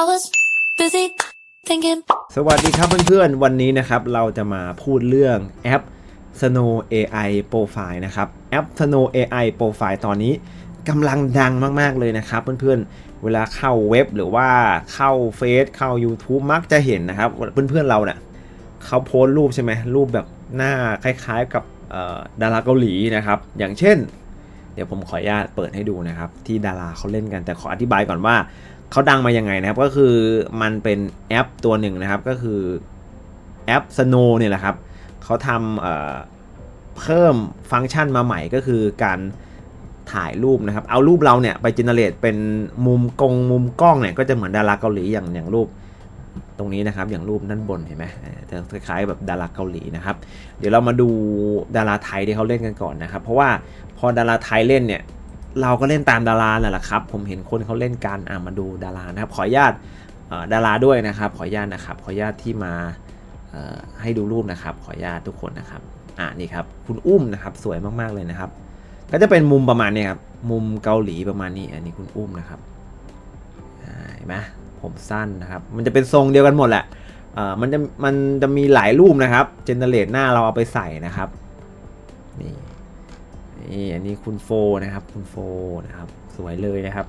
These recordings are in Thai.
I was busy thinking. สวัสดีครับเพื่อนๆ วันนี้นะครับเราจะมาพูดเรื่องแอป Snow AI Profile นะครับ แอป Snow AI Profile ตอนนี้กำลังดังมากๆเลยนะครับเพื่อนๆ เวลาเข้าเว็บหรือว่าเข้าเฟซเข้า YouTube มักจะเห็นนะครับ เพื่อนๆเราเนี่ยเขาโพสต์รูปใช่ไหมรูปแบบหน้าคล้ายๆกับดาราเกาหลีนะครับ อย่างเช่น เดี๋ยวผมขออนุญาตเปิดให้ดูนะครับ ที่ดาราเขาเล่นกันแต่ขออธิบายก่อนว่า เขาดังมายังไงนะครับ ก็คือมันเป็นแอปตัวหนึ่งนะครับ ก็คือแอป Snow เนี่ยแหละครับเขาทำเพิ่มฟังก์ชันมาใหม่ก็คือการถ่ายรูปนะครับ เอารูปเราเนี่ยไปเจเนเรตเป็นมุมกงมุมกล้องเนี่ยก็จะเหมือนดาราเกาหลีอย่างอย่างรูปตรงนี้นะครับอย่างรูปด้านบนเห็นไหมจะคล้ายๆแบบดาราเกาหลีนะครับ เดี๋ยวเรามาดูดาราไทยที่เขาเล่นกันก่อนนะครับ เพราะว่าพอดาราไทยเล่นเนี่ย เราก็เล่นตามดาราแหละครับ ผมเห็นคนเขาเล่นกันอะมาดูดารานะครับ ขออนุญาตดาราด้วยนะครับ ขออนุญาตนะครับ ขออนุญาตที่มาให้ดูรูปนะครับ ขออนุญาตทุกคนนะครับอ่านี่ครับคุณอุ้มนะครับสวยมากๆเลยนะครับ ก็จะเป็นมุมประมาณนี้ครับมุมเกาหลีประมาณนี้ อันนี้คุณอุ้มนะครับเห็นไหมผมสั้นนะครับ มันจะเป็นทรงเดียวกันหมดแหละเอ่อมันจะมันจะมีหลายรูปนะครับเจนเนเรตหน้าเราเอาไปใส่นะครับนี่ นี่อันนี้คุณโฟนะครับ คุณโฟนะครับ สวยเลยนะครับ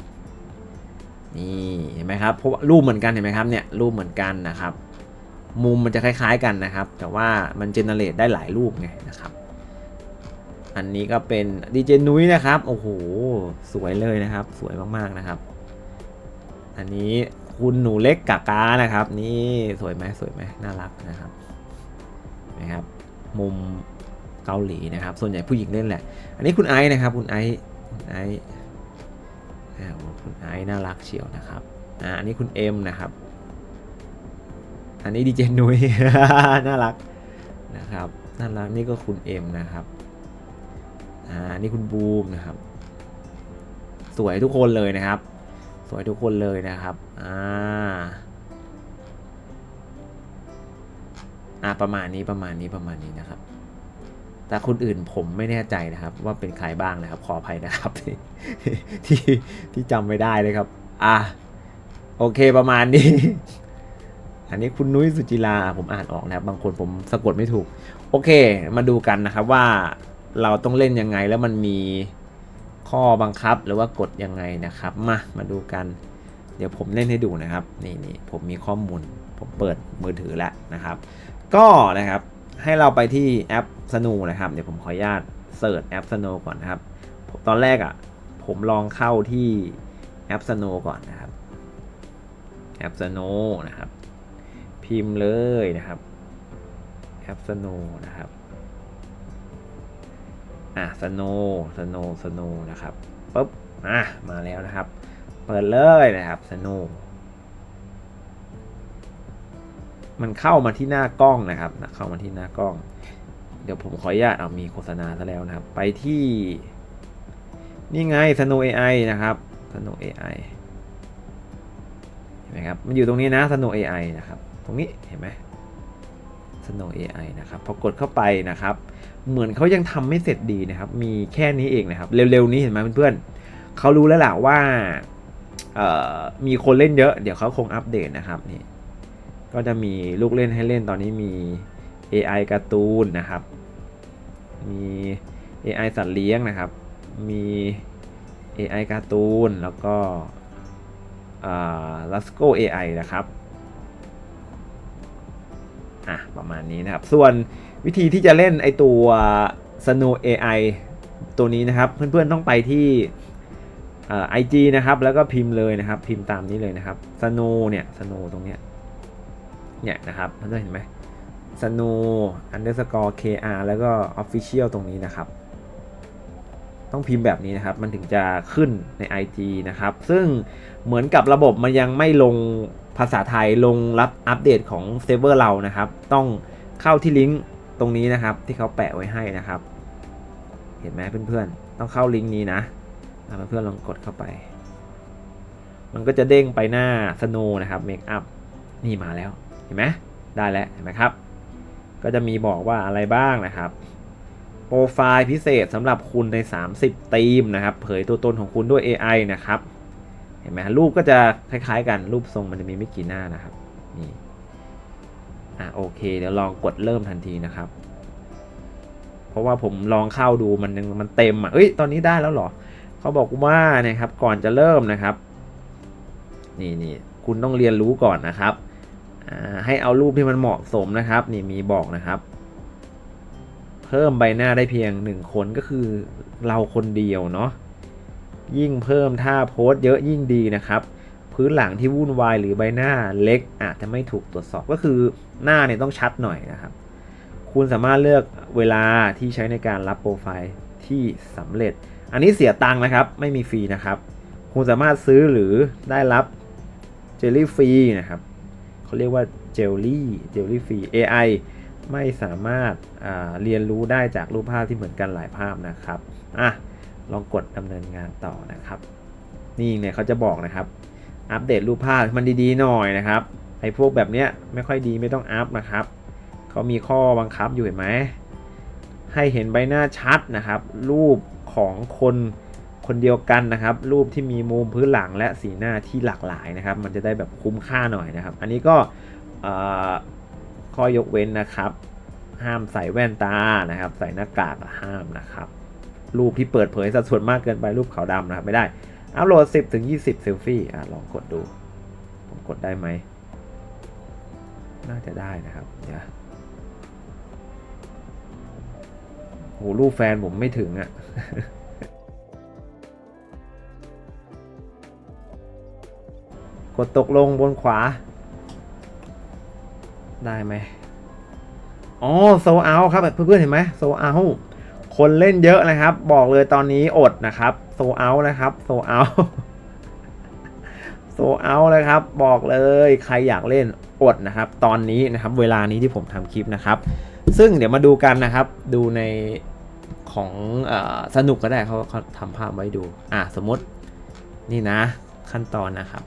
นี่เห็นไหมครับเพราะว่ารูปเหมือนกันเห็นไหมครับเนี่ยรูปเหมือนกันนะครับ มุมมันจะคล้าย ๆกันนะครับ แต่ว่ามันเจเนเรตได้หลายรูปไงนะครับ อันนี้ก็เป็นดีเจนุ้ยนะครับโอ้โหสวยเลยนะครับ สวยมากๆนะครับ อันนี้คุณหนูเล็กกากานะครับ นี่สวยไหมสวยไหมน่ารักนะครับนะครับ มุม เกาหลีนะครับ ส่วนใหญ่ผู้หญิงเล่นแหละ อันนี้คุณไอซ์นะครับ คุณไอซ์คุณไอซ์คุณไอซ์น่ารักเชียวนะครับอ่าอันนี้คุณเอ็มนะครับ อันนี้ดีเจนุ้ยน่ารักนะครับน่ารักนี่ก็คุณเอ็มนะครับอ่าอันนี่คุณบูมนะครับ สวยทุกคนเลยนะครับ สวยทุกคนเลยนะครับอ่าอ่าประมาณนี้ประมาณนี้ประมาณนี้นะครับ แต่คนอื่นผมไม่แน่ใจนะครับ ว่าเป็นใครบ้างนะครับ ขออภัยนะครับที่ที่ที่จำไม่ได้เลยครับ อะโอเคประมาณนี้ อันนี้คุณนุ้ยสุจิลาผมอ่านออกนะครับ บางคนผมสะกดไม่ถูก โอเค มาดูกันนะครับว่าเราต้องเล่นยังไงแล้วมันมีข้อบังคับหรือว่ากฎยังไงนะครับ มามาดูกัน เดี๋ยวผมเล่นให้ดูนะครับ นี่นี่ผมมีข้อมูล ผมเปิดมือถือแล้วนะครับ ก็นะครับ ให้เราไปที่แอป Snow นะครับ เดี๋ยวผมขออนุญาตเสิร์ชแอป Snow ก่อนนะครับ ตอนแรกอะ่ะผมลองเข้าที่แอป Snow ก่อนนะครับ แอป Snow นะครับ พิมพ์เลยนะครับ แอป Snow นะครับ อะ Snow Snow Snow นะครับปุ๊บ อะ มาแล้วนะครับ เปิดเลยนะครับ Snow มันเข้ามาที่หน้ากล้องนะครับนะเข้ามาที่หน้ากล้อง เดี๋ยวผมขออนุญาตเอามีโฆษณาซะแล้วนะครับ ไปที่นี่ไง Snow AI นะครับ Snow AI เห็นไหมครับมันอยู่ตรงนี้นะ Snow AI นะครับ ตรงนี้เห็นไหม Snow AI นะครับพอกดเข้าไปนะครับ เหมือนเขายังทำไม่เสร็จดีนะครับ มีแค่นี้เองนะครับ เร็วๆนี้เห็นไหมเพื่อนๆเขารู้แล้วแหละว่ามีคนเล่นเยอะ เดี๋ยวเขาคงอัปเดตนะครับนี่ ก็จะมีลูกเล่นให้เล่นตอนนี้มี AI การ์ตูนนะครับ มี AI สัตว์เลี้ยงนะครับ มี AI การ์ตูน แล้วก็ลัสโก AI นะครับ อะ ประมาณนี้นะครับ ส่วนวิธีที่จะเล่นไอตัว Snow AI ตัวนี้นะครับ เพื่อนๆต้องไปที่ไอจีนะครับ แล้วก็พิมพ์เลยนะครับ พิมพ์ตามนี้เลยนะครับ Snow เนี่ย Snow ตรงเนี้ย เนี่ยนะครับเพื่อนเห็นไหม snow underscore kr แล้วก็ official ตรงนี้นะครับ ต้องพิมพ์แบบนี้นะครับ มันถึงจะขึ้นใน IG นะครับ ซึ่งเหมือนกับระบบมันยังไม่ลงภาษาไทยลงรับอัปเดตของเซิร์ฟเวอร์เรานะครับ ต้องเข้าที่ลิงก์ตรงนี้นะครับ ที่เขาแปะไว้ให้นะครับ เห็นไหมเพื่อนๆ ต้องเข้าลิงก์นี้นะอะเพื่อนๆลองกดเข้าไป มันก็จะเด้งไปหน้า snow นะครับ make up นี่มาแล้ว ห็นไหมได้แล้วเห็นไหมครับ ก็จะมีบอกว่าอะไรบ้างนะครับ โปรไฟล์พิเศษสำหรับคุณใน 30 ธีมนะครับ เผยตัวตนของคุณด้วย AI นะครับ เห็นไหมรูปก็จะคล้ายๆกันรูปทรงมันจะมีไม่กี่หน้านะครับนี่อะโอเค เดี๋ยวลองกดเริ่มทันทีนะครับ เพราะว่าผมลองเข้าดูมันยังมันเต็มอะเอ้ยตอนนี้ได้แล้วเหรอเขาบอกว่านะครับก่อนจะเริ่มนะครับ นี่นี่คุณต้องเรียนรู้ก่อนนะครับ ให้เอารูปที่มันเหมาะสมนะครับนี่มีบอกนะครับ เพิ่มใบหน้าได้เพียงหนึ่งคนก็คือเราคนเดียวเนาะยิ่งเพิ่มท่าโพสเยอะยิ่งดีนะครับ พื้นหลังที่วุ่นวายหรือใบหน้าเล็กอาจจะไม่ถูกตรวจสอบก็คือหน้าเนี่ยต้องชัดหน่อยนะครับ คุณสามารถเลือกเวลาที่ใช้ในการรับโปรไฟล์ที่สำเร็จ อันนี้เสียตังค์นะครับ ไม่มีฟรีนะครับ คุณสามารถซื้อหรือได้รับเจลลี่ฟรีนะครับ เขาเรียกว่าเจลลี่เจลลี่ฟรี AI ไม่สามารถเรียนรู้ได้จากรูปภาพที่เหมือนกันหลายภาพนะครับอะลองกดดำเนินงานต่อนะครับ นี่เนี่ยเขาจะบอกนะครับ อัปเดตรูปภาพมันดีๆหน่อยนะครับไอ้พวกแบบเนี้ยไม่ค่อยดีไม่ต้องอัพนะครับเขามีข้อบังคับอยู่เห็นไหมให้เห็นใบหน้าชัดนะครับ รูปของคน คนเดียวกันนะครับ รูปที่มีมุมพื้นหลังและสีหน้าที่หลากหลายนะครับ มันจะได้แบบคุ้มค่าหน่อยนะครับ อันนี้ก็ข้อยกเว้นนะครับ ห้ามใส่แว่นตานะครับ ใส่หน้ากากห้ามนะครับ รูปที่เปิดเผยสัดส่วนมากเกินไปรูปขาวดำนะครับไม่ได้อัพโหลด 10ถึง20 เซลฟี่อะลองกดดู ผมกดได้ไหม น่าจะได้นะครับเดี๋ยวโหรูปแฟนผมไม่ถึงอะ่ะ ดตกลงบนขวา ได้ไหมอ๋อโซเอาครับเพื่อนๆเห็นไหมโซเอาคนเล่นเยอะนะครับ บอกเลยตอนนี้อดนะครับโซเอานะครับโซเอาโซเอาเลยครับ บอกเลยใครอยากเล่นอดนะครับ ตอนนี้นะครับเวลานี้ที่ผมทำคลิปนะครับ ซึ่งเดี๋ยวมาดูกันนะครับ ดูในของออสนุกก็ได้เขาเขาทำภาพไว้ดู อะสมมตินี่นะขั้นตอนนะครับ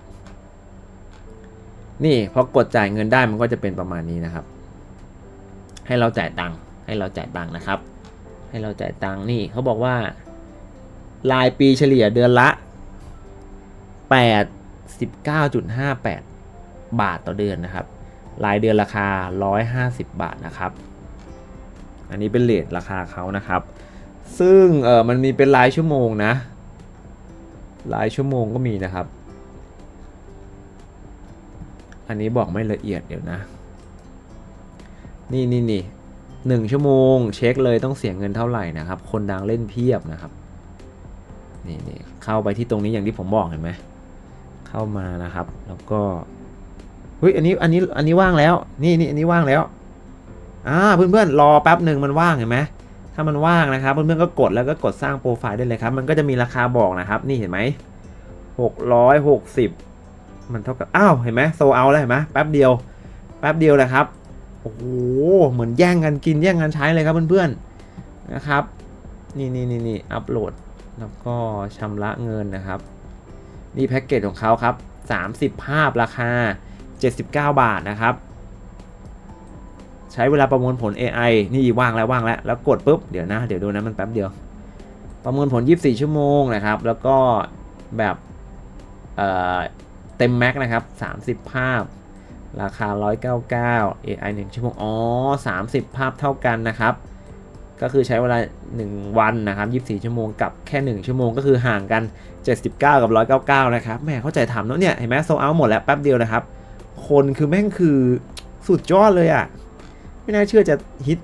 นี่พอกดจ่ายเงินได้มันก็จะเป็นประมาณนี้นะครับ ให้เราจ่ายตังค์ให้เราจ่ายตังค์นะครับ ให้เราจ่ายตังค์นี่เขาบอกว่า รายปีเฉลี่ยเดือนละ89.58 บาทต่อเดือนนะครับ รายเดือนราคา 150 บาทนะครับ อันนี้เป็นเลทราคาเขานะครับ ซึ่งเออมันมีเป็นรายชั่วโมงนะ รายชั่วโมงก็มีนะครับ อันนี้บอกไม่ละเอียดเดี๋ยวนะ นี่นี่นี่หนึ่งชั่วโมง เช็คเลยต้องเสียเงินเท่าไหร่นะครับ คนดังเล่นเพียบนะครับ นี่นี่เข้าไปที่ตรงนี้อย่างที่ผมบอกเห็นไหม เข้ามานะครับ แล้วก็เฮ้ยอันนี้อันนี้อันนี้ว่างแล้ว นี่นี่อันนี้ว่างแล้วอ่าเพื่อนๆรอแป๊บหนึ่งมันว่างเห็นไหมถ้ามันว่างนะครับเพื่อนๆก็กดแล้วก็กดสร้างโปรไฟล์ได้เลยครับ มันก็จะมีราคาบอกนะครับ นี่เห็นไหมหกร้อยหกสิบ มันเท่ากับ อ้าว เห็นไหมโซเอาแล้วเห็นไหมแป๊บเดียว แป๊บเดียวเลยครับ โอ้โห เหมือนแย่งกันกินแย่งกันใช้เลยครับเพื่อนๆ นะครับ นี่นี่นี่นี่อัปโหลด แล้วก็ชำระเงินนะครับ นี่แพ็กเกจของเขาครับ 30 ภาพราคา 79 บาทนะครับ ใช้เวลาประมวลผล AI นี่ว่างแล้วว่างแล้ว แล้วกดปุ๊บ เดี๋ยวนะ เดี๋ยวดูนะมันแป๊บเดียว ประมวลผล 24 ชั่วโมงนะครับ แล้วก็แบบเอ่อ เต็มแม็กนะครับ 30 ภาพ ราคา 199 AI 1ชั่วโมงอ๋อ30 ภาพเท่ากันนะครับ ก็คือใช้เวลา 1 วันนะครับ 24 ชั่วโมงกับแค่ 1 ชั่วโมงก็คือห่างกัน 79 กับ 199 นะครับแหม่เข้าใจทำเนอะเนี่ยเห็นไหมโซเอาหมดแล้วแป๊บเดียวนะครับ คนคือแม่งคือสุดยอดเลยอะ่ะไม่น่าเชื่อจะฮิต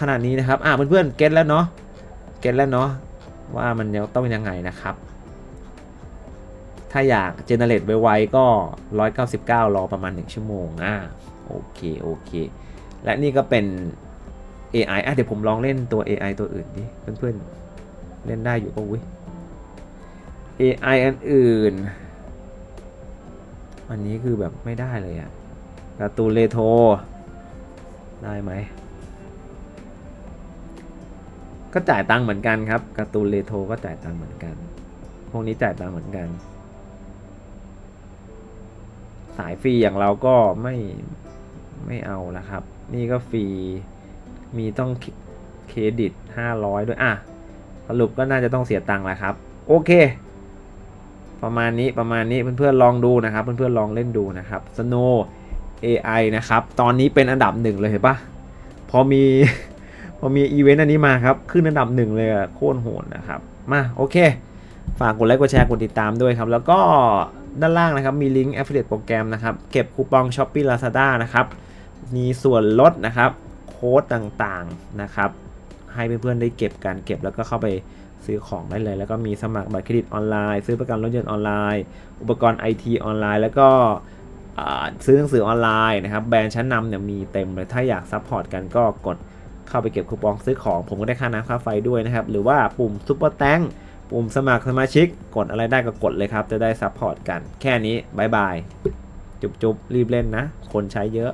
ขนาดนี้นะครับ อ่าเพื่อนๆเก็ตแล้วเนาะ เก็ตแล้วเนาะว่ามันยังต้องยังไงนะครับ ถ้าอยากเจเนเรตไวๆก็ 199 รอประมาณ 1 ชั่วโมงอ่าโอเค โอเค และนี่ก็เป็น AI อะเดี๋ยวผมลองเล่นตัว AI ตัวอื่นดิเพื่อนๆ เล่นได้อยู่ป่ะวิ AI อันอื่น อันนี้คือแบบไม่ได้เลยอะการ์ตูนเรโทรได้ไหม ก็จ่ายตังค์เหมือนกันครับการ์ตูนเรโทรก็จ่ายตังค์เหมือนกัน พวกนี้จ่ายตังค์เหมือนกัน สายฟรีอย่างเราก็ไม่ไม่เอาละครับ นี่ก็ฟรีมีต้องเครดิต 500 ด้วย อะ สรุปก็น่าจะต้องเสียตังค์แหละครับ โอเค ประมาณนี้ประมาณนี้เพื่อนๆลองดูนะครับเพื่อนๆลองเล่นดูนะครับ Snow AI นะครับ ตอนนี้เป็นอันดับหนึ่งเลยเห็นปะพอมีพอมีอีเวนต์อันนี้มาครับ ขึ้นอันดับหนึ่งเลยโคตรโหดนะครับ มาโอเค ฝากกดไลค์กดแชร์กดติดตามด้วยครับ แล้วก็ ด้านล่างนะครับมีลิงก์ Affiliate โปรแกรมนะครับเก็บคูปอง Shopee Lazada นะครับมีส่วนลดนะครับโค้ดต่างๆนะครับให้เพื่อนๆได้เก็บกันเก็บแล้วก็เข้าไปซื้อของได้เลย แล้วก็มีสมัครบัตรเครดิตออนไลน์ ซื้อประกันรถยนต์ออนไลน์ อุปกรณ์ไอทีออนไลน์แล้วก็ซื้อหนังสือออนไลน์นะครับแบรนด์ชั้นนำเนี่ยมีเต็มเลยถ้าอยากซัพพอร์ตกันก็กดเข้าไปเก็บคูปองซื้อของ ผมก็ได้ค่าน้ำค่าไฟด้วยนะครับ หรือว่าปุ่มซุปเปอร์แตง ปุ่มสมัครสมาชิก กดอะไรได้ก็กดเลยครับ จะได้ซัพพอร์ตกัน แค่นี้บายบาย จุบๆ รีบเล่นนะ คนใช้เยอะ